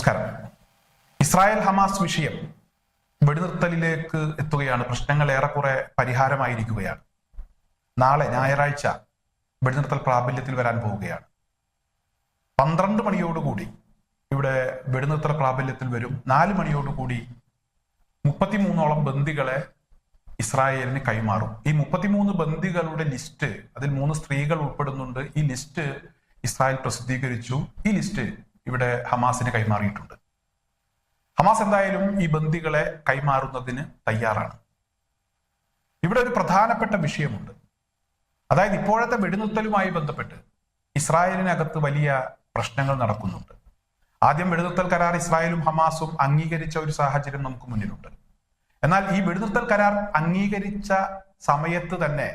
നമസ്കാരം. Israel Hamas വിഷയം വെടിനിർത്തലിലേക്ക് എത്തുകയാണ്. പ്രശ്നങ്ങൾ ഏറെക്കുറെ പരിഹാരമായിരിക്കുകയാണ്. നാളെ ഞായറാഴ്ച വെടിനിർത്തൽ പ്രാബല്യത്തിൽ വരാൻ പോവുകയാണ്. പന്ത്രണ്ട് മണിയോടുകൂടി ഇവിടെ വെടിനിർത്തൽ പ്രാബല്യത്തിൽ വരും. നാല് മണിയോടുകൂടി മുപ്പത്തിമൂന്നോളം ബന്ദികളെ ഇസ്രായേലിന് കൈമാറും. ഈ മുപ്പത്തിമൂന്ന് ബന്ദികളുടെ ലിസ്റ്റ് അതിൽ മൂന്ന് സ്ത്രീകൾ ഉൾപ്പെടുന്നുണ്ട്. ഈ ലിസ്റ്റ് ഇസ്രായേൽ പ്രസിദ്ധീകരിച്ചു. ഈ ലിസ്റ്റ് ഇവിടെ ഹമാസിന് കൈമാറിയിട്ടുണ്ട്. ഹമാസ് എന്തായാലും ഈ ബന്ദികളെ കൈമാറുന്നതിന് തയ്യാറാണ്. ഇവിടെ ഒരു പ്രധാനപ്പെട്ട വിഷയമുണ്ട്. അതായത് ഇപ്പോഴത്തെ വെടിനിർത്തലുമായി ബന്ധപ്പെട്ട് ഇസ്രായേലിനകത്ത് വലിയ പ്രശ്നങ്ങൾ നടക്കുന്നുണ്ട്. ആദ്യം വെടിനിർത്തൽ കരാർ ഇസ്രായേലും ഹമാസും അംഗീകരിച്ച ഒരു സാഹചര്യം നമുക്ക് മുന്നിലുണ്ട്. എന്നാൽ ഈ വെടിനിർത്തൽ കരാർ അംഗീകരിച്ച സമയത്ത് തന്നെ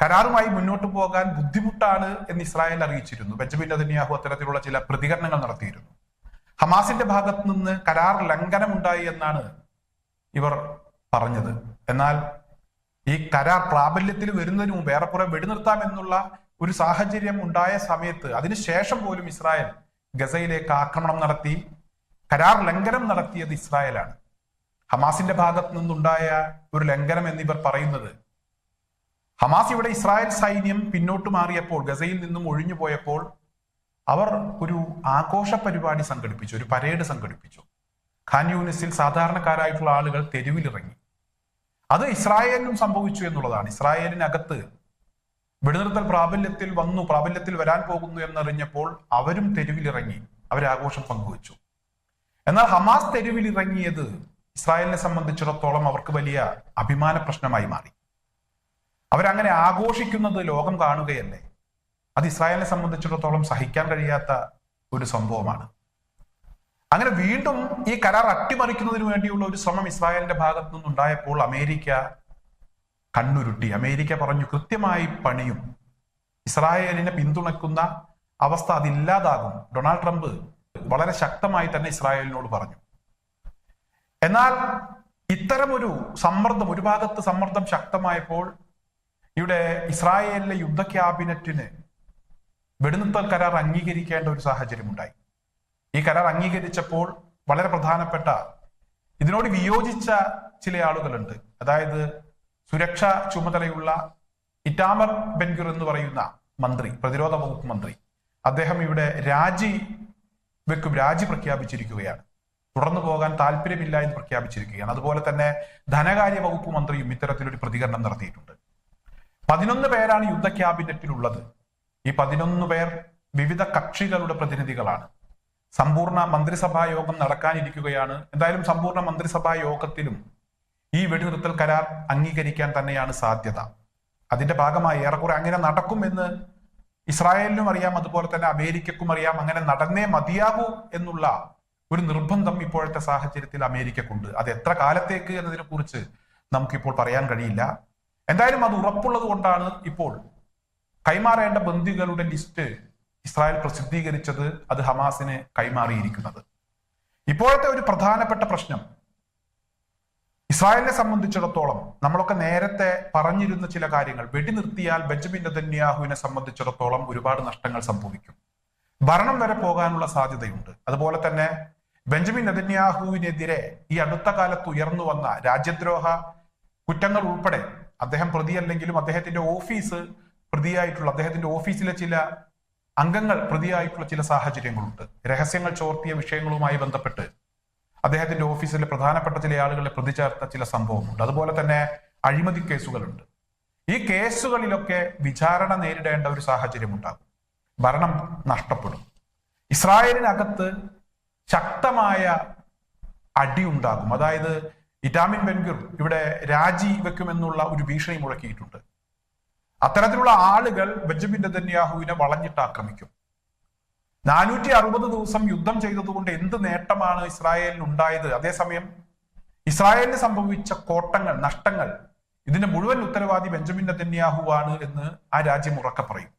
കരാറുമായി മുന്നോട്ട് പോകാൻ ബുദ്ധിമുട്ടാണ് എന്ന് ഇസ്രായേൽ അറിയിച്ചിരുന്നു. ബെഞ്ചമിൻ നെതന്യാഹു അത്തരത്തിലുള്ള ചില പ്രതികരണങ്ങൾ നടത്തിയിരുന്നു. ഹമാസിന്റെ ഭാഗത്ത് നിന്ന് കരാർ ലംഘനമുണ്ടായി എന്നാണ് ഇവർ പറഞ്ഞത്. എന്നാൽ ഈ കരാർ പ്രാബല്യത്തിൽ വരുന്നതിന് മുമ്പ് ഏറെക്കുറെ വെടിനിർത്താം എന്നുള്ള ഒരു സാഹചര്യം ഉണ്ടായ സമയത്ത് അതിനുശേഷം പോലും ഇസ്രായേൽ ഗസയിലേക്ക് ആക്രമണം നടത്തി കരാർ ലംഘനം നടത്തിയത് ഇസ്രായേലാണ്. ഹമാസിന്റെ ഭാഗത്ത് നിന്നുണ്ടായ ഒരു ലംഘനം എന്നിവർ പറയുന്നത് ഹമാസ് ഇവിടെ ഇസ്രായേൽ സൈന്യം പിന്നോട്ട് മാറിയപ്പോൾ ഗസയിൽ നിന്നും ഒഴിഞ്ഞു പോയപ്പോൾ അവർ ഒരു ആഘോഷ പരിപാടി സംഘടിപ്പിച്ചു ഒരു പരേഡ് സംഘടിപ്പിച്ചു. ഖാൻ യൂണിസിൽ സാധാരണക്കാരായിട്ടുള്ള ആളുകൾ തെരുവിലിറങ്ങി. അത് ഇസ്രായേലിനും സംഭവിച്ചു എന്നുള്ളതാണ്. ഇസ്രായേലിനകത്ത് വെടിനിർത്തൽ പ്രാബല്യത്തിൽ വന്നു പ്രാബല്യത്തിൽ വരാൻ പോകുന്നു എന്നറിഞ്ഞപ്പോൾ അവരും തെരുവിലിറങ്ങി അവരാഘോഷം പങ്കുവച്ചു. എന്നാൽ ഹമാസ് തെരുവിലിറങ്ങിയത് ഇസ്രായേലിനെ സംബന്ധിച്ചിടത്തോളം അവർക്ക് വലിയ അഭിമാന പ്രശ്നമായി മാറി. അവരങ്ങനെ ആഘോഷിക്കുന്നത് ലോകം കാണുകയല്ലേ? അത് ഇസ്രായേലിനെ സംബന്ധിച്ചിടത്തോളം സഹിക്കാൻ കഴിയാത്ത ഒരു സംഭവമാണ്. അങ്ങനെ വീണ്ടും ഈ കരാർ അട്ടിമറിക്കുന്നതിന് വേണ്ടിയുള്ള ഒരു ശ്രമം ഇസ്രായേലിന്റെ ഭാഗത്തു നിന്നുണ്ടായപ്പോൾ അമേരിക്ക കണ്ണുരുട്ടി. അമേരിക്ക പറഞ്ഞു കൃത്യമായി പണിയും. ഇസ്രായേലിനെ പിന്തുണയ്ക്കുന്ന അവസ്ഥ അതില്ലാതാകും ഡൊണാൾഡ് ട്രംപ് വളരെ ശക്തമായി തന്നെ ഇസ്രായേലിനോട് പറഞ്ഞു. എന്നാൽ ഇത്തരമൊരു സമ്മർദ്ദം ഒരു ഭാഗത്ത് സമ്മർദ്ദം ശക്തമായപ്പോൾ ഇവിടെ ഇസ്രായേലിലെ യുദ്ധ ക്യാബിനറ്റിന് വെടിനിർത്തൽ കരാർ അംഗീകരിക്കേണ്ട ഒരു സാഹചര്യം ഉണ്ടായി ഈ കരാർ അംഗീകരിച്ചപ്പോൾ വളരെ പ്രധാനപ്പെട്ട ഇതിനോട് വിയോജിച്ച ചില ആളുകളുണ്ട്. അതായത് സുരക്ഷാ ചുമതലയുള്ള ഇറ്റാമർ ബെൻഗുർ എന്ന് പറയുന്ന മന്ത്രി പ്രതിരോധ വകുപ്പ് മന്ത്രി. അദ്ദേഹം ഇവിടെ രാജി വെക്കും രാജി പ്രഖ്യാപിച്ചിരിക്കുകയാണ്. തുടർന്നു പോകാൻ താല്പര്യമില്ല എന്ന് പ്രഖ്യാപിച്ചിരിക്കുകയാണ്. അതുപോലെ തന്നെ ധനകാര്യ വകുപ്പ് മന്ത്രിയും ഇത്തരത്തിലൊരു പ്രതികരണം നടത്തിയിട്ടുണ്ട്. പതിനൊന്ന് പേരാണ് യുദ്ധ ക്യാബിനറ്റിലുള്ളത് ഈ പതിനൊന്ന് പേർ വിവിധ കക്ഷികളുടെ പ്രതിനിധികളാണ്. സമ്പൂർണ മന്ത്രിസഭാ യോഗം നടക്കാനിരിക്കുകയാണ്. എന്തായാലും സമ്പൂർണ മന്ത്രിസഭാ യോഗത്തിലും ഈ വെടിനിർത്തൽ കരാർ അംഗീകരിക്കാൻ തന്നെയാണ് സാധ്യത. അതിന്റെ ഭാഗമായി ഏറെക്കുറെ അങ്ങനെ നടക്കുമെന്ന് ഇസ്രായേലിനും അറിയാം അതുപോലെ തന്നെ അമേരിക്കക്കും അറിയാം. അങ്ങനെ നടന്നേ മതിയാകൂ എന്നുള്ള ഒരു നിർബന്ധം ഇപ്പോഴത്തെ സാഹചര്യത്തിൽ അമേരിക്കക്കുണ്ട്. അത് എത്ര കാലത്തേക്ക് എന്നതിനെ കുറിച്ച് നമുക്കിപ്പോൾ പറയാൻ കഴിയില്ല. എന്തായാലും അത് ഉറപ്പുള്ളത് കൊണ്ടാണ് ഇപ്പോൾ കൈമാറേണ്ട ബന്ദികളുടെ ലിസ്റ്റ് ഇസ്രായേൽ പ്രസിദ്ധീകരിച്ചത് അത് ഹമാസിനെ കൈമാറിയിരിക്കുന്നത്. ഇപ്പോഴത്തെ ഒരു പ്രധാനപ്പെട്ട പ്രശ്നം ഇസ്രായേലിനെ സംബന്ധിച്ചിടത്തോളം നമ്മളൊക്കെ നേരത്തെ പറഞ്ഞിരുന്ന ചില കാര്യങ്ങൾ വെടിനിർത്തിയാൽ ബെഞ്ചമിൻ നെതന്യാഹുവിനെ സംബന്ധിച്ചിടത്തോളം ഒരുപാട് നഷ്ടങ്ങൾ സംഭവിക്കും. ഭരണം വരെ പോകാനുള്ള സാധ്യതയുണ്ട്. അതുപോലെ തന്നെ ബെഞ്ചമിൻ നെതന്യാഹുവിനെതിരെ ഈ അടുത്ത കാലത്ത് ഉയർന്നു വന്ന രാജ്യദ്രോഹ കുറ്റങ്ങൾ ഉൾപ്പെടെ അദ്ദേഹം പ്രതിയല്ലെങ്കിലും അദ്ദേഹത്തിന്റെ ഓഫീസ് പ്രതിയായിട്ടുള്ള അദ്ദേഹത്തിന്റെ ഓഫീസിലെ ചില അംഗങ്ങൾ പ്രതിയായിട്ടുള്ള ചില സാഹചര്യങ്ങളുണ്ട്. രഹസ്യങ്ങൾ ചോർത്തിയ വിഷയങ്ങളുമായി ബന്ധപ്പെട്ട് അദ്ദേഹത്തിന്റെ ഓഫീസിലെ പ്രധാനപ്പെട്ട ചില ആളുകളെ പ്രതി ചേർത്ത ചില സംഭവമുണ്ട്. അതുപോലെ തന്നെ അഴിമതി കേസുകളുണ്ട്. ഈ കേസുകളിലൊക്കെ വിചാരണ നേരിടേണ്ട ഒരു സാഹചര്യം ഉണ്ടാകും ഭരണം നഷ്ടപ്പെടും. ഇസ്രായേലിനകത്ത് ശക്തമായ അടി ഉണ്ടാകും. അതായത് ഇറ്റാമിൻ ബെൻഗുർ ഇവിടെ രാജി വെക്കുമെന്നുള്ള ഒരു ഭീഷണി മുഴക്കിയിട്ടുണ്ട്. അത്തരത്തിലുള്ള ആളുകൾ ബെഞ്ചമിൻ നെതന്യാഹുവിനെ വളഞ്ഞിട്ട് ആക്രമിക്കും. നാനൂറ്റി അറുപത് ദിവസം യുദ്ധം ചെയ്തതുകൊണ്ട് എന്ത് നേട്ടമാണ് ഇസ്രായേലിന് ഉണ്ടായത്? അതേസമയം ഇസ്രായേലിന് സംഭവിച്ച കോട്ടങ്ങൾ നഷ്ടങ്ങൾ ഇതിന്റെ മുഴുവൻ ഉത്തരവാദി ബെഞ്ചമിൻ നെതന്യാഹു ആണ് എന്ന് ആ രാജ്യം ഉറക്കെ പറയും.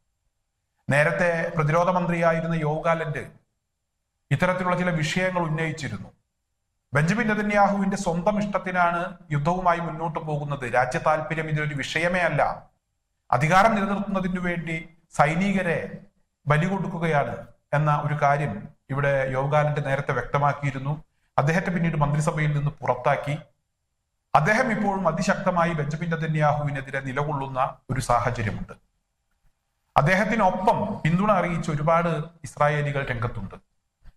നേരത്തെ പ്രതിരോധ മന്ത്രിയായിരുന്ന യോഗാലന്റ് ഇത്തരത്തിലുള്ള ചില വിഷയങ്ങൾ ഉന്നയിച്ചിരുന്നു. ബെഞ്ചമിൻ നെതന്യാഹുവിന്റെ സ്വന്തം ഇഷ്ടത്തിനാണ് യുദ്ധവുമായി മുന്നോട്ട് പോകുന്നത്. രാജ്യ താല്പര്യം ഇതിലൊരു വിഷയമേ അല്ല. അധികാരം നിലനിർത്തുന്നതിനു വേണ്ടി സൈനികരെ ബലി കൊടുക്കുകയാണ് എന്ന ഒരു കാര്യം ഇവിടെ യോഗാനന്റെ നേരത്തെ വ്യക്തമാക്കിയിരുന്നു. അദ്ദേഹത്തെ പിന്നീട് മന്ത്രിസഭയിൽ നിന്ന് പുറത്താക്കി. അദ്ദേഹം ഇപ്പോഴും അതിശക്തമായി ബെഞ്ചമിൻ നെതന്യാഹുവിനെതിരെ നിലകൊള്ളുന്ന ഒരു സാഹചര്യമുണ്ട്. അദ്ദേഹത്തിനൊപ്പം പിന്തുണ അറിയിച്ച ഒരുപാട് ഇസ്രായേലികൾ രംഗത്തുണ്ട്.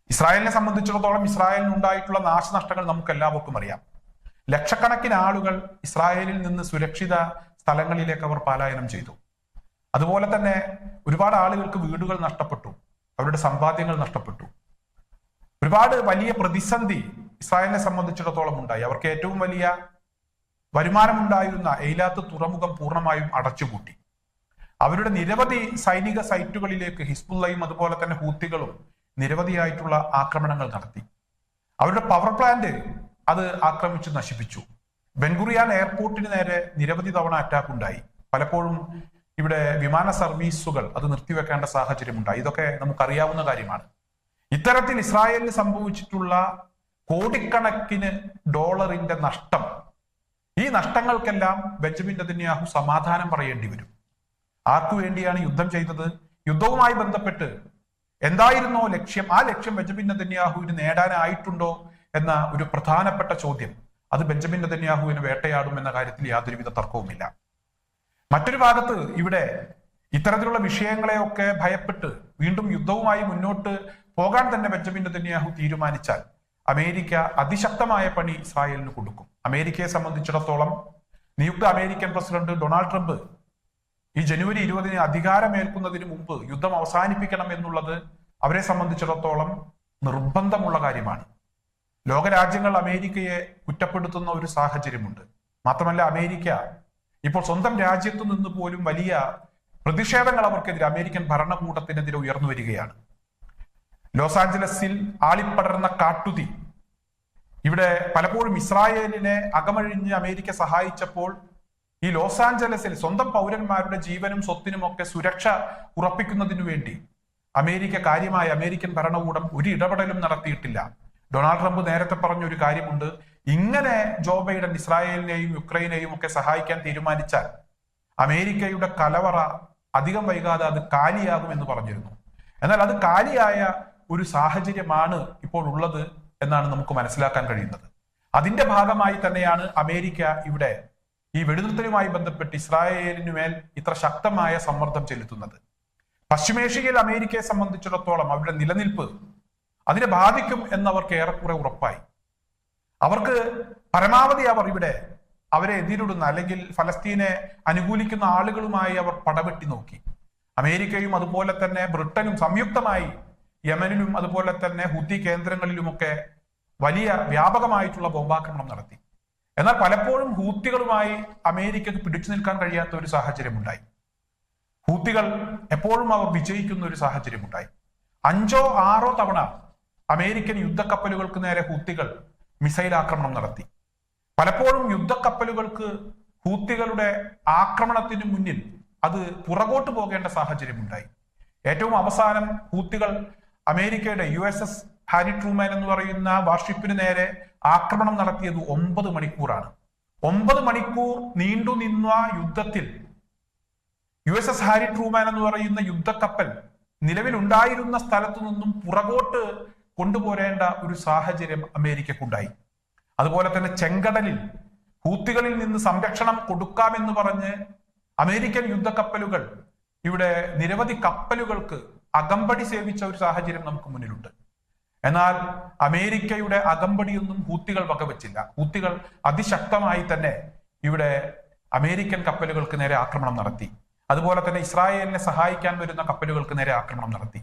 ഇസ്രായേലിനെ സംബന്ധിച്ചിടത്തോളം ഇസ്രായേലിന് ഉണ്ടായിട്ടുള്ള നാശനഷ്ടങ്ങൾ നമുക്ക് എല്ലാവർക്കും അറിയാം. ലക്ഷക്കണക്കിന് ആളുകൾ ഇസ്രായേലിൽ നിന്ന് സുരക്ഷിത സ്ഥലങ്ങളിലേക്ക് അവർ പലായനം ചെയ്തു. അതുപോലെ തന്നെ ഒരുപാട് ആളുകൾക്ക് വീടുകൾ നഷ്ടപ്പെട്ടു. അവരുടെ സമ്പാദ്യങ്ങൾ നഷ്ടപ്പെട്ടു. ഒരുപാട് വലിയ പ്രതിസന്ധി ഇസ്രായേലിനെ സംബന്ധിച്ചിടത്തോളം ഉണ്ടായി. അവർക്ക് ഏറ്റവും വലിയ വരുമാനമുണ്ടായിരുന്ന എയിലാത്ത് തുറമുഖം പൂർണമായും അടച്ചുപൂട്ടി. അവരുടെ നിരവധി സൈനിക സൈറ്റുകളിലേക്ക് ഹിസ്ബുള്ളയും അതുപോലെ തന്നെ ഹൂത്തികളും നിരവധിയായിട്ടുള്ള ആക്രമണങ്ങൾ നടത്തി. അവരുടെ പവർ പ്ലാന്റ് അത് ആക്രമിച്ചു നശിപ്പിച്ചു. ബെൻഗുറിയാൻ എയർപോർട്ടിന് നേരെ നിരവധി തവണ അറ്റാക്ക് ഉണ്ടായി. പലപ്പോഴും ഇവിടെ വിമാന സർവീസുകൾ അത് നിർത്തിവെക്കേണ്ട സാഹചര്യമുണ്ടായി. ഇതൊക്കെ നമുക്കറിയാവുന്ന കാര്യമാണ്. ഇത്തരത്തിൽ ഇസ്രായേലിന് സംഭവിച്ചിട്ടുള്ള കോടിക്കണക്കിന് ഡോളറിന്റെ നഷ്ടം. ഈ നഷ്ടങ്ങൾക്കെല്ലാം ബെഞ്ചമിൻ നെതന്യാഹു സമാധാനം പറയേണ്ടി വരും. ആർക്കു വേണ്ടിയാണ് യുദ്ധം ചെയ്തത്? യുദ്ധവുമായി ബന്ധപ്പെട്ട് എന്തായിരുന്നോ ലക്ഷ്യം? ആ ലക്ഷ്യം ബെഞ്ചമിൻ നെതന്യാഹുവിന് നേടാനായിട്ടുണ്ടോ എന്ന ഒരു പ്രധാനപ്പെട്ട ചോദ്യം. അത് ബെഞ്ചമിൻ നെതന്യാഹുവിന് വേട്ടയാടും എന്ന കാര്യത്തിൽ യാതൊരുവിധ തർക്കവുമില്ല. മറ്റൊരു ഭാഗത്ത് ഇവിടെ ഇത്തരത്തിലുള്ള വിഷയങ്ങളെയൊക്കെ ഭയപ്പെട്ട് വീണ്ടും യുദ്ധവുമായി മുന്നോട്ട് പോകാൻ തന്നെ ബെഞ്ചമിൻ നെതന്യാഹു തീരുമാനിച്ചാൽ അമേരിക്ക അതിശക്തമായ പണി ഇസ്രായേലിന് കൊടുക്കും. അമേരിക്കയെ സംബന്ധിച്ചിടത്തോളം നിയുക്ത അമേരിക്കൻ പ്രസിഡന്റ് ഡൊണാൾഡ് ട്രംപ് ഈ ജനുവരി ഇരുപതിന് അധികാരമേൽക്കുന്നതിന് മുമ്പ് യുദ്ധം അവസാനിപ്പിക്കണം എന്നുള്ളത് അവരെ സംബന്ധിച്ചിടത്തോളം നിർബന്ധമുള്ള കാര്യമാണ്. ലോകരാജ്യങ്ങൾ അമേരിക്കയെ കുറ്റപ്പെടുത്തുന്ന ഒരു സാഹചര്യമുണ്ട്. മാത്രമല്ല അമേരിക്ക ഇപ്പോൾ സ്വന്തം രാജ്യത്തു നിന്ന് പോലും വലിയ പ്രതിഷേധങ്ങൾ അവർക്കെതിരെ അമേരിക്കൻ ഭരണകൂടത്തിനെതിരെ ഉയർന്നു വരികയാണ്. ലോസ് ആഞ്ചലസിൽ ആളിപ്പടർന്ന കാട്ടുതി. ഇവിടെ പലപ്പോഴും ഇസ്രായേലിനെ അകമഴിഞ്ഞ് അമേരിക്ക സഹായിച്ചപ്പോൾ ഈ ലോസ് ആഞ്ചലസിൽ സ്വന്തം പൗരന്മാരുടെ ജീവനും സ്വത്തിനും ഒക്കെ സുരക്ഷ ഉറപ്പിക്കുന്നതിനു വേണ്ടി അമേരിക്ക കാര്യമായ അമേരിക്കൻ ഭരണകൂടം ഒരു ഇടപെടലും നടത്തിയിട്ടില്ല. ഡൊണാൾഡ് ട്രംപ് നേരത്തെ പറഞ്ഞ ഒരു കാര്യമുണ്ട്. ഇങ്ങനെ ജോ ബൈഡൻ ഇസ്രായേലിനെയും യുക്രൈനെയും ഒക്കെ സഹായിക്കാൻ തീരുമാനിച്ചാൽ അമേരിക്കയുടെ കലവറ അധികം വൈകാതെ അത് കാലിയാകും എന്ന് പറഞ്ഞിരുന്നു. എന്നാൽ അത് കാലിയായ ഒരു സാഹചര്യമാണ് ഇപ്പോൾ ഉള്ളത് എന്നാണ് നമുക്ക് മനസ്സിലാക്കാൻ കഴിയുന്നത്. അതിന്റെ ഭാഗമായി തന്നെയാണ് അമേരിക്ക ഇവിടെ ഈ വെടിനിർത്തലുമായി ബന്ധപ്പെട്ട് ഇസ്രായേലിന് മേൽ ഇത്ര ശക്തമായ സമ്മർദ്ദം ചെലുത്തുന്നത്. പശ്ചിമേഷ്യയിൽ അമേരിക്കയെ സംബന്ധിച്ചിടത്തോളം അവരുടെ നിലനിൽപ്പ് അതിനെ ബാധിക്കും എന്നവർക്ക് ഏറെക്കുറെ ഉറപ്പായി. അവർക്ക് പരമാവധി അവർ ഇവിടെ അവരെ എതിരിടുന്ന അല്ലെങ്കിൽ ഫലസ്തീനെ അനുകൂലിക്കുന്ന ആളുകളുമായി അവർ പടവെട്ടി നോക്കി. അമേരിക്കയും അതുപോലെ തന്നെ ബ്രിട്ടനും സംയുക്തമായി യമനിലും അതുപോലെ തന്നെ ഹുദ്ദി കേന്ദ്രങ്ങളിലുമൊക്കെ വലിയ വ്യാപകമായിട്ടുള്ള ബോംബാക്രമണം നടത്തി. എന്നാൽ പലപ്പോഴും ഹൂത്തികളുമായി അമേരിക്കക്ക് പിടിച്ചു നിൽക്കാൻ കഴിയാത്ത ഒരു സാഹചര്യമുണ്ടായി. ഹൂത്തികൾ എപ്പോഴും അവർ വിജയിക്കുന്ന ഒരു സാഹചര്യമുണ്ടായി. അഞ്ചോ ആറോ തവണ അമേരിക്കൻ യുദ്ധക്കപ്പലുകൾക്ക് നേരെ ഹൂത്തികൾ മിസൈൽ ആക്രമണം നടത്തി. പലപ്പോഴും യുദ്ധക്കപ്പലുകൾക്ക് ഹൂത്തികളുടെ ആക്രമണത്തിന് മുന്നിൽ അത് പുറകോട്ട് പോകേണ്ട സാഹചര്യമുണ്ടായി. ഏറ്റവും അവസാനം ഹൂത്തികൾ അമേരിക്കയുടെ U S S Harry Truman എന്ന് പറയുന്ന വാർഷിപ്പിന് നേരെ ആക്രമണം നടത്തിയത് ഒമ്പത് മണിക്കൂറാണ്. ഒമ്പത് മണിക്കൂർ നീണ്ടു നിന്ന യുദ്ധത്തിൽ U S S Harry Truman എന്ന് പറയുന്ന യുദ്ധക്കപ്പൽ നിലവിലുണ്ടായിരുന്ന സ്ഥലത്തു നിന്നും പുറകോട്ട് കൊണ്ടുപോരേണ്ട ഒരു സാഹചര്യം അമേരിക്കക്കുണ്ടായി. അതുപോലെ തന്നെ ചെങ്കടലിൽ ഹൂത്തികളിൽ നിന്ന് സംരക്ഷണം കൊടുക്കാമെന്ന് പറഞ്ഞ് അമേരിക്കൻ യുദ്ധക്കപ്പലുകൾ ഇവിടെ നിരവധി കപ്പലുകൾക്ക് അകമ്പടി സേവിച്ച ഒരു സാഹചര്യം നമുക്ക് മുന്നിലുണ്ട്. എന്നാൽ അമേരിക്കയുടെ അകമ്പടിയൊന്നും ഹൂത്തികൾ വകവെച്ചില്ല. ഹൂത്തികൾ അതിശക്തമായി തന്നെ ഇവിടെ അമേരിക്കൻ കപ്പലുകൾക്ക് നേരെ ആക്രമണം നടത്തി. അതുപോലെ തന്നെ ഇസ്രായേലിനെ സഹായിക്കാൻ വരുന്ന കപ്പലുകൾക്ക് നേരെ ആക്രമണം നടത്തി.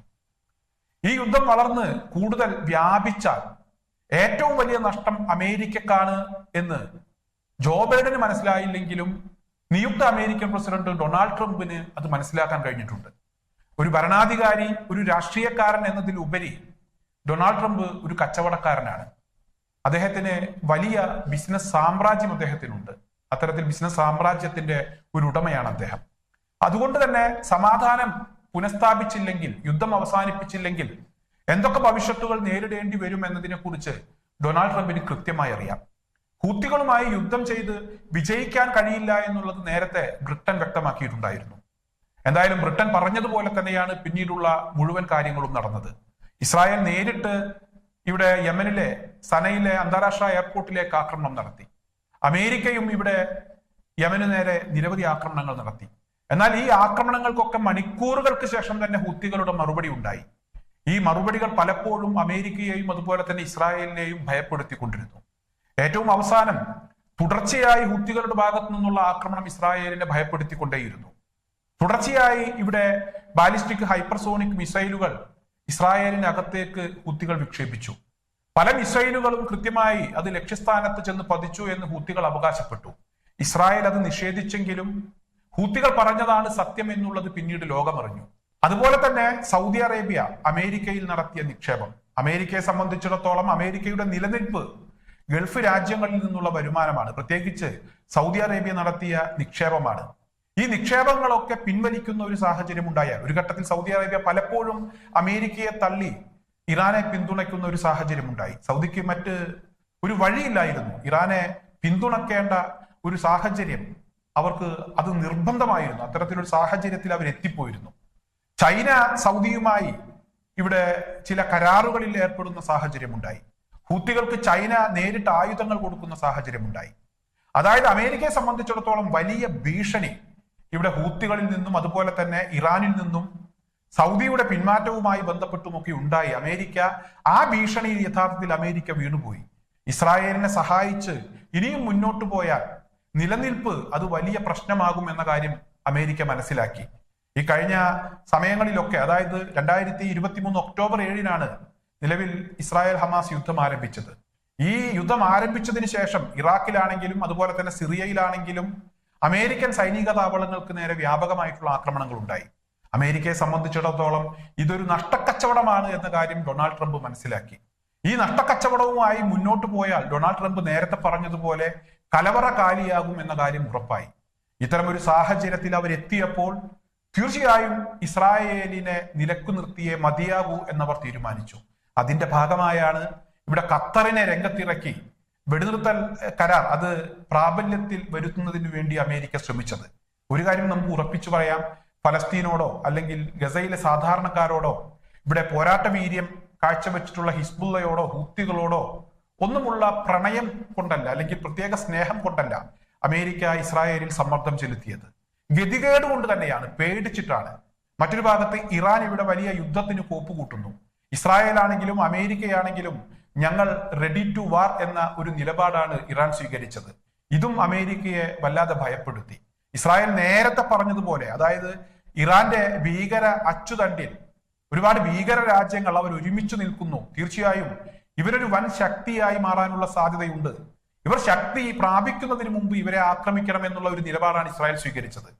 ഈ യുദ്ധം വളർന്ന് കൂടുതൽ വ്യാപിച്ചാൽ ഏറ്റവും വലിയ നഷ്ടം അമേരിക്കക്കാണ് എന്ന് ജോ ബൈഡന് മനസ്സിലായില്ലെങ്കിലും നിയുക്ത അമേരിക്കൻ പ്രസിഡന്റ് ഡൊണാൾഡ് ട്രംപിന് അത് മനസ്സിലാക്കാൻ കഴിഞ്ഞിട്ടുണ്ട്. ഒരു ഭരണാധികാരി ഒരു രാഷ്ട്രീയക്കാരൻ എന്നതിൽ ഉപരി ഡൊണാൾഡ് ട്രംപ് ഒരു കച്ചവടക്കാരനാണ്. അദ്ദേഹത്തിന് വലിയ ബിസിനസ് സാമ്രാജ്യം അദ്ദേഹത്തിനുണ്ട്. അത്തരത്തിൽ ബിസിനസ് സാമ്രാജ്യത്തിന്റെ ഒരു ഉടമയാണ് അദ്ദേഹം. അതുകൊണ്ട് തന്നെ സമാധാനം പുനഃസ്ഥാപിച്ചില്ലെങ്കിൽ യുദ്ധം അവസാനിപ്പിച്ചില്ലെങ്കിൽ എന്തൊക്കെ ഭവിഷ്യത്തുകൾ നേരിടേണ്ടി വരും എന്നതിനെ കുറിച്ച് ഡൊണാൾഡ് ട്രംപിന് കൃത്യമായി അറിയാം. ഹൂത്തികളുമായി യുദ്ധം ചെയ്ത് വിജയിക്കാൻ കഴിയില്ല എന്നുള്ളത് നേരത്തെ ബ്രിട്ടൻ വ്യക്തമാക്കിയിട്ടുണ്ടായിരുന്നു. എന്തായാലും ബ്രിട്ടൻ പറഞ്ഞതുപോലെ തന്നെയാണ് പിന്നീടുള്ള മുഴുവൻ കാര്യങ്ങളും നടന്നത്. ഇസ്രായേൽ നേരിട്ട് ഇവിടെ യമനിലെ സനയിലെ അന്താരാഷ്ട്ര എയർപോർട്ടിലേക്ക് ആക്രമണം നടത്തി. അമേരിക്കയും ഇവിടെ യമനു നേരെ നിരവധി ആക്രമണങ്ങൾ നടത്തി. എന്നാൽ ഈ ആക്രമണങ്ങൾക്കൊക്കെ മണിക്കൂറുകൾക്ക് ശേഷം തന്നെ ഹുത്തികളുടെ മറുപടി ഉണ്ടായി. ഈ മറുപടികൾ പലപ്പോഴും അമേരിക്കയെയും അതുപോലെ തന്നെ ഇസ്രായേലിനെയും ഭയപ്പെടുത്തിക്കൊണ്ടിരുന്നു. ഏറ്റവും അവസാനം തുടർച്ചയായി ഹുത്തികളുടെ ഭാഗത്തു നിന്നുള്ള ആക്രമണം ഇസ്രായേലിനെ ഭയപ്പെടുത്തിക്കൊണ്ടേയിരുന്നു. തുടർച്ചയായി ഇവിടെ ബാലിസ്റ്റിക് ഹൈപ്പർസോണിക് മിസൈലുകൾ ഇസ്രായേലിനകത്തേക്ക് ഹൂത്തികൾ വിക്ഷേപിച്ചു. പല മിസൈലുകളും കൃത്യമായി അത് ലക്ഷ്യസ്ഥാനത്ത് ചെന്ന് പതിച്ചു എന്ന് ഹൂത്തികൾ അവകാശപ്പെട്ടു. ഇസ്രായേൽ അത് നിഷേധിച്ചെങ്കിലും ഹൂത്തികൾ പറഞ്ഞതാണ് സത്യം എന്നുള്ളത് പിന്നീട് ലോകമറിഞ്ഞു. അതുപോലെ തന്നെ സൗദി അറേബ്യ അമേരിക്കയിൽ നടത്തിയ നിക്ഷേപം. അമേരിക്കയെ സംബന്ധിച്ചിടത്തോളം അമേരിക്കയുടെ നിലനിൽപ്പ് ഗൾഫ് രാജ്യങ്ങളിൽ നിന്നുള്ള വരുമാനമാണ്. പ്രത്യേകിച്ച് സൗദി അറേബ്യ നടത്തിയ നിക്ഷേപമാണ്. ഈ നിക്ഷേപങ്ങളൊക്കെ പിൻവലിക്കുന്ന ഒരു സാഹചര്യം ഉണ്ടായാൽ ഒരു ഘട്ടത്തിൽ സൗദി അറേബ്യ പലപ്പോഴും അമേരിക്കയെ തള്ളി ഇറാനെ പിന്തുണയ്ക്കുന്ന ഒരു സാഹചര്യം ഉണ്ടായി. സൗദിക്ക് മറ്റ് ഒരു വഴിയില്ലായിരുന്നു. ഇറാനെ പിന്തുണക്കേണ്ട ഒരു സാഹചര്യം അവർക്ക് അത് നിർബന്ധമായിരുന്നു. അത്തരത്തിലൊരു സാഹചര്യത്തിൽ അവർ എത്തിപ്പോയിരുന്നു. ചൈന സൗദിയുമായി ഇവിടെ ചില കരാറുകളിൽ ഏർപ്പെടുന്ന സാഹചര്യമുണ്ടായി ഹൂത്തികൾക്ക് ചൈന നേരിട്ട് ആയുധങ്ങൾ കൊടുക്കുന്ന സാഹചര്യമുണ്ടായി അതായത് അമേരിക്കയെ സംബന്ധിച്ചിടത്തോളം വലിയ ഭീഷണി ഇവിടെ ഹൂത്തികളിൽ നിന്നും അതുപോലെ തന്നെ ഇറാനിൽ നിന്നും സൗദിയുടെ പിന്മാറ്റവുമായി ബന്ധപ്പെട്ടുമൊക്കെ ഉണ്ടായി അമേരിക്ക. ആ ഭീഷണിയിൽ യഥാർത്ഥത്തിൽ അമേരിക്ക വീണുപോയി. ഇസ്രായേലിനെ സഹായിച്ച് ഇനിയും മുന്നോട്ട് പോയാൽ നിലനിൽപ്പ് അത് വലിയ പ്രശ്നമാകും എന്ന കാര്യം അമേരിക്ക മനസ്സിലാക്കി. ഈ കഴിഞ്ഞ സമയങ്ങളിലൊക്കെ അതായത് രണ്ടായിരത്തി ഇരുപത്തി മൂന്ന് ഒക്ടോബർ ഏഴിനാണ് നിലവിൽ ഇസ്രായേൽ ഹമാസ് യുദ്ധം ആരംഭിച്ചത്. ഈ യുദ്ധം ആരംഭിച്ചതിന് ശേഷം ഇറാഖിലാണെങ്കിലും അതുപോലെ തന്നെ സിറിയയിലാണെങ്കിലും അമേരിക്കൻ സൈനിക താവളങ്ങൾക്ക് നേരെ വ്യാപകമായിട്ടുള്ള ആക്രമണങ്ങൾ ഉണ്ടായി അമേരിക്കയെ സംബന്ധിച്ചിടത്തോളം ഇതൊരു നഷ്ടക്കച്ചവടമാണ് എന്ന കാര്യം ഡൊണാൾഡ് ട്രംപ് മനസ്സിലാക്കി. ഈ നഷ്ടക്കച്ചവടവുമായി മുന്നോട്ട് പോയാൽ ഡൊണാൾഡ് ട്രംപ് നേരത്തെ പറഞ്ഞതുപോലെ കലവറ കാലിയാകും എന്ന കാര്യം ഉറപ്പായി. ഇത്തരമൊരു സാഹചര്യത്തിൽ അവരെത്തിയപ്പോൾ തീർച്ചയായും ഇസ്രായേലിനെ നിലക്കു നിർത്തിയേ മതിയാകൂ എന്നവർ തീരുമാനിച്ചു. അതിന്റെ ഭാഗമായാണ് ഇവിടെ ഖത്തറിനെ രംഗത്തിറക്കി വെടിനിർത്തൽ കരാർ അത് പ്രാബല്യത്തിൽ വരുത്തുന്നതിന് വേണ്ടി അമേരിക്ക ശ്രമിച്ചത്. ഒരു കാര്യം നമുക്ക് ഉറപ്പിച്ചു പറയാം. ഫലസ്തീനോടോ അല്ലെങ്കിൽ ഗസയിലെ സാധാരണക്കാരോടോ ഇവിടെ പോരാട്ട വീര്യം കാഴ്ചവെച്ചിട്ടുള്ള ഹിസ്ബുള്ളയോടോ ഹൂത്തികളോടോ ഒന്നുമുള്ള പ്രണയം കൊണ്ടല്ല അല്ലെങ്കിൽ പ്രത്യേക സ്നേഹം കൊണ്ടല്ല അമേരിക്ക ഇസ്രായേലിൽ സമ്മർദ്ദം ചെലുത്തിയത്. ഗതികേട് കൊണ്ട് തന്നെയാണ് പേടിച്ചിട്ടാണ്. മറ്റൊരു ഭാഗത്ത് ഇറാൻ ഇവിടെ വലിയ യുദ്ധത്തിന് കോപ്പ് കൂട്ടുന്നു ഇസ്രായേൽ ആണെങ്കിലും അമേരിക്കയാണെങ്കിലും ഞങ്ങൾ റെഡി ടു വാർ എന്ന ഒരു നിലപാടാണ് ഇറാൻ സ്വീകരിച്ചത്. ഇതും അമേരിക്കയെ വല്ലാതെ ഭയപ്പെടുത്തി. ഇസ്രായേൽ നേരത്തെ പറഞ്ഞതുപോലെ അതായത് ഇറാന്റെ ഭീകര അച്ചുതണ്ടിൽ ഒരുപാട് ഭീകര രാജ്യങ്ങൾ അവർ ഒരുമിച്ച് നിൽക്കുന്നു. തീർച്ചയായും ഇവരൊരു വൻ ശക്തിയായി മാറാനുള്ള സാധ്യതയുണ്ട്. ഇവർ ശക്തി പ്രാപിക്കുന്നതിന് മുമ്പ് ഇവരെ ആക്രമിക്കണം എന്നുള്ള ഒരു നിലപാടാണ് ഇസ്രായേൽ സ്വീകരിച്ചത്.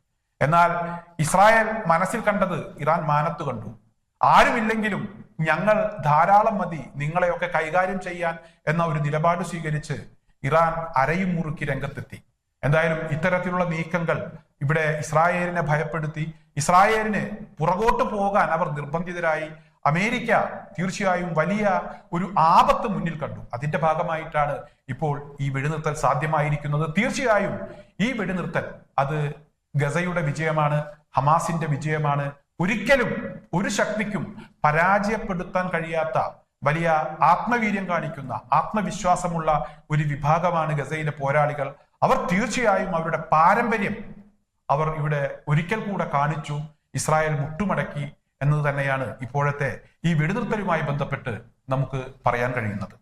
എന്നാൽ ഇസ്രായേൽ മനസ്സിൽ കണ്ടത് ഇറാൻ മാനത്ത് കണ്ടു. ആരുമില്ലെങ്കിലും ഞങ്ങൾ ധാരാളം മതി നിങ്ങളെയൊക്കെ കൈകാര്യം ചെയ്യാൻ എന്ന ഒരു നിലപാട് സ്വീകരിച്ച് ഇറാൻ അരയും മുറുക്കി രംഗത്തെത്തി. എന്തായാലും ഇത്തരത്തിലുള്ള നീക്കങ്ങൾ ഇവിടെ ഇസ്രായേലിനെ ഭയപ്പെടുത്തി ഇസ്രായേലിന് പുറകോട്ട് പോകാൻ അവർ നിർബന്ധിതരായി. അമേരിക്ക തീർച്ചയായും വലിയ ഒരു ആപത്ത് മുന്നിൽ കണ്ടു. അതിന്റെ ഭാഗമായിട്ടാണ് ഇപ്പോൾ ഈ വെടിനിർത്തൽ സാധ്യമായിരിക്കുന്നത്. തീർച്ചയായും ഈ വെടിനിർത്തൽ അത് ഗസയുടെ വിജയമാണ് ഹമാസിന്റെ വിജയമാണ്. ഒരിക്കലും ഒരു ശക്തിക്കും പരാജയപ്പെടുത്താൻ കഴിയാത്ത വലിയ ആത്മവീര്യം കാണിക്കുന്ന ആത്മവിശ്വാസമുള്ള ഒരു വിഭാഗമാണ് ഗസയിലെ പോരാളികൾ. അവർ തീർച്ചയായും അവരുടെ പാരമ്പര്യം അവർ ഇവിടെ ഒരിക്കൽ കൂടെ കാണിച്ചു ഇസ്രായേൽ മുട്ടുമടക്കി എന്നത് തന്നെയാണ് ഇപ്പോഴത്തെ ഈ വെടിനിർത്തലുമായി ബന്ധപ്പെട്ട് നമുക്ക് പറയാൻ കഴിയുന്നത്.